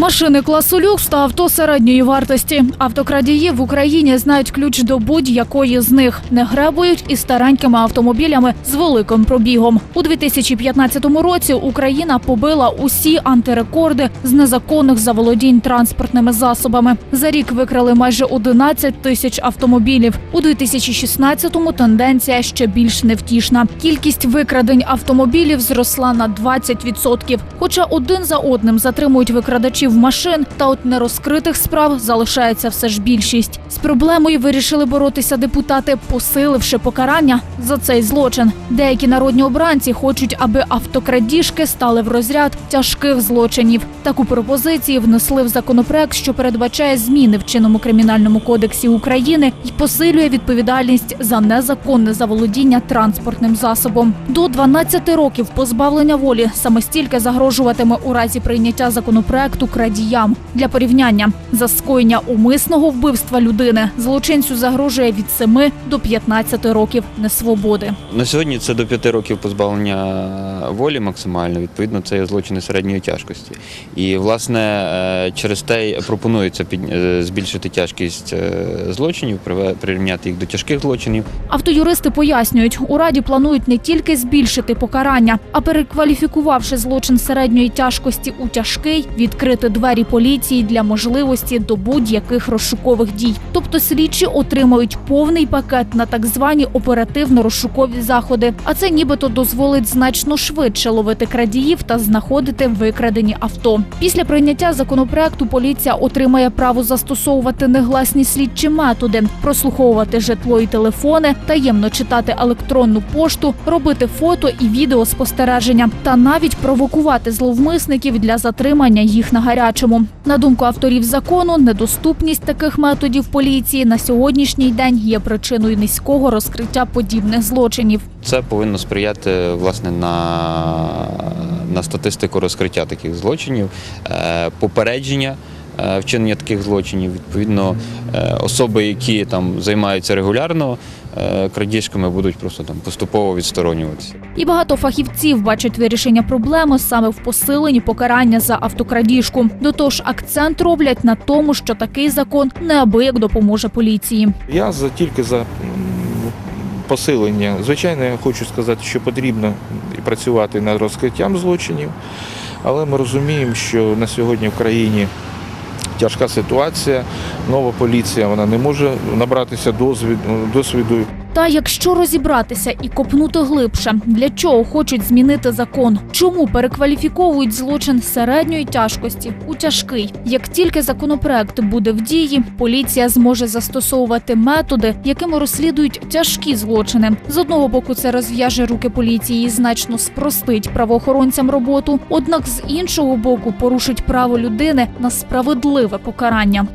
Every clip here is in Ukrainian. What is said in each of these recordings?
Машини класу люкс та авто середньої вартості. Автокрадії в Україні знають ключ до будь-якої з них. Не гребують і старенькими автомобілями з великим пробігом. У 2015 році Україна побила усі антирекорди з незаконних заволодінь транспортними засобами. За рік викрали майже 11 тисяч автомобілів. У 2016-му тенденція ще більш невтішна. Кількість викрадень автомобілів зросла на 20%. Хоча один за одним затримують викрадачів машин, та от нерозкритих справ залишається все ж більшість. З проблемою вирішили боротися депутати, посиливши покарання за цей злочин. Деякі народні обранці хочуть, аби автокрадіжки стали в розряд тяжких злочинів. Таку пропозицію внесли в законопроект, що передбачає зміни в чинному кримінальному кодексі України і посилює відповідальність за незаконне заволодіння транспортним засобом. До 12 років позбавлення волі саме стільки загрожуватиме у разі прийняття законопроекту крадіям. Для порівняння за скоєння умисного вбивства людини злочинцю загрожує від 7 до 15 років несвободи. На сьогодні це до 5 років позбавлення волі максимально. Відповідно, це є злочини середньої тяжкості. І власне е, через те пропонується е, збільшити тяжкість е, злочинів, прирівняти їх до тяжких злочинів. Автоюристи пояснюють, у раді планують не тільки збільшити покарання, а перекваліфікувавши злочин середньої тяжкості у тяжкий, відкрити двері поліції для можливості до будь-яких розшукових дій. Тобто слідчі отримають повний пакет на так звані оперативно-розшукові заходи. А це нібито дозволить значно швидше ловити крадіїв та знаходити викрадені авто. Після прийняття законопроекту поліція отримає право застосовувати негласні слідчі методи, прослуховувати житло і телефони, таємно читати електронну пошту, робити фото і відеоспостереження та навіть провокувати зловмисників для затримання їх на гарячому. На думку авторів закону, недоступність таких методів поліції на сьогоднішній день є причиною низького розкриття подібних злочинів. Це повинно сприяти власне на, на статистику розкриття таких злочинів, е, попередження. е, Вчинення таких злочинів, відповідно, е, особи, які там займаються регулярно крадіжками, будуть просто там поступово відсторонюватися. І багато фахівців бачать вирішення проблеми саме в посиленні покарання за автокрадіжку. До того ж, акцент роблять на тому, що такий закон неабияк допоможе поліції. Я за тільки за посилення. Звичайно, я хочу сказати, що потрібно і працювати над розкриттям злочинів, але ми розуміємо, що на сьогодні в країні тяжка ситуація. Нова поліція вона не може набратися досвіду, Та якщо розібратися і копнути глибше, для чого хочуть змінити закон? Чому перекваліфіковують злочин середньої тяжкості у тяжкий? Як тільки законопроект буде в дії, поліція зможе застосовувати методи, якими розслідують тяжкі злочини. З одного боку, це розв'яже руки поліції і значно спростить правоохоронцям роботу. Однак з іншого боку, порушить право людини на справедливе покарання.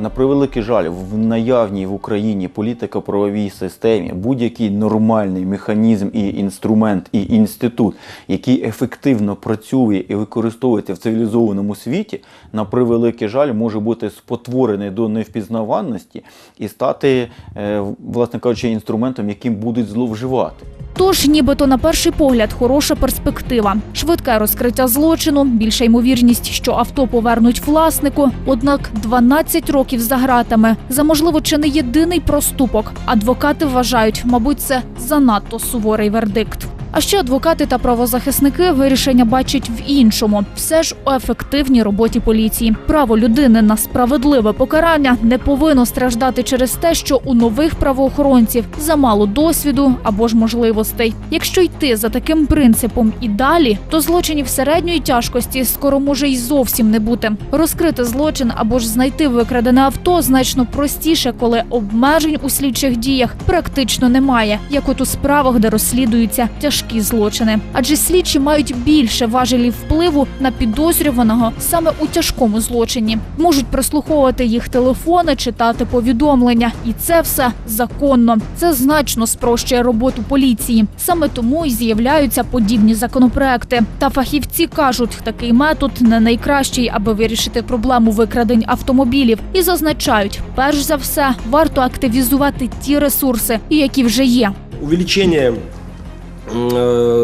На превеликий жаль, в наявній в Україні політико-правовій системі будь-який нормальний механізм і інструмент і інститут, який ефективно працює і використовується в цивілізованому світі, на превеликий жаль, може бути спотворений до невпізнаваності і стати, е, власне кажучи, інструментом, яким будуть зловживати. Тож, нібито на перший погляд, хороша перспектива. Швидке розкриття злочину, більша ймовірність, що авто повернуть власнику. Однак 12 років за гратами. за можливо чи не єдиний проступок. Адвокати вважають, мабуть, це занадто суворий вердикт. А ще адвокати та правозахисники вирішення бачать в іншому все ж у ефективній роботі поліції. Право людини на справедливе покарання не повинно страждати через те, що у нових правоохоронців замало досвіду або ж можливостей. Якщо йти за таким принципом і далі, то злочинів середньої тяжкості скоро може й зовсім не бути. Розкрити злочин або ж знайти викрадене авто значно простіше, коли обмежень у слідчих діях практично немає, як от у справах, де розслідуються тяжкі злочини. Адже слідчі мають більше важелів впливу на підозрюваного саме у тяжкому злочині. Можуть прослуховувати їх телефони, читати повідомлення, і це все законно. Це значно спрощує роботу поліції. Саме тому і з'являються подібні законопроекти. Та фахівці кажуть, такий метод не найкращий, аби вирішити проблему викрадень автомобілів, і зазначають, перш за все, варто активізувати ті ресурси, які вже є. увеличение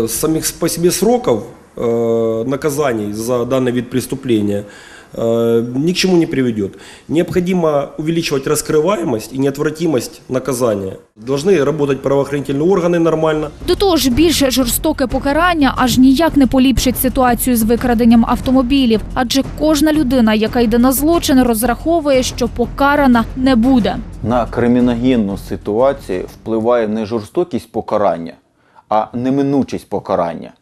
самих по себе сроков э, наказаний за данный вид преступления э, ни к чему не приведет. Необходимо увеличивать раскрываемость и неотвратимость наказания. Должны работать правоохранительные органы нормально. До того ж, більше жорстоке покарання аж ніяк не поліпшить ситуацію з викраденням автомобілів, адже кожна людина, яка йде на злочин, розраховує, що покарана не буде. На криміногенну ситуацію впливає не жорстокість покарання, а неминучість покарання.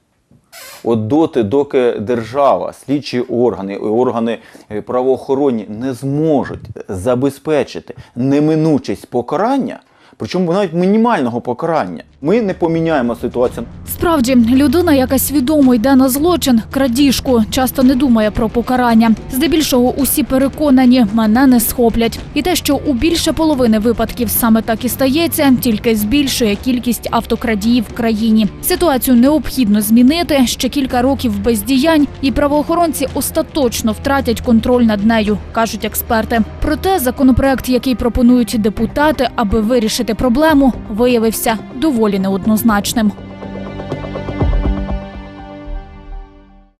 От доти, доки держава, слідчі органи і органи е, правоохоронні не зможуть забезпечити неминучість покарання, причому навіть мінімального покарання, ми не поміняємо ситуацію. Справді, людина, яка свідомо йде на злочин, крадіжку, часто не думає про покарання. Здебільшого усі переконані, мене не схоплять. І те, що у більше половини випадків саме так і стається, тільки збільшує кількість автокрадіїв в країні. Ситуацію необхідно змінити ще кілька років бездіянь, і правоохоронці остаточно втратять контроль над нею, кажуть експерти. Проте законопроект, який пропонують депутати, аби вирішити проблему, виявився доволі неоднозначним.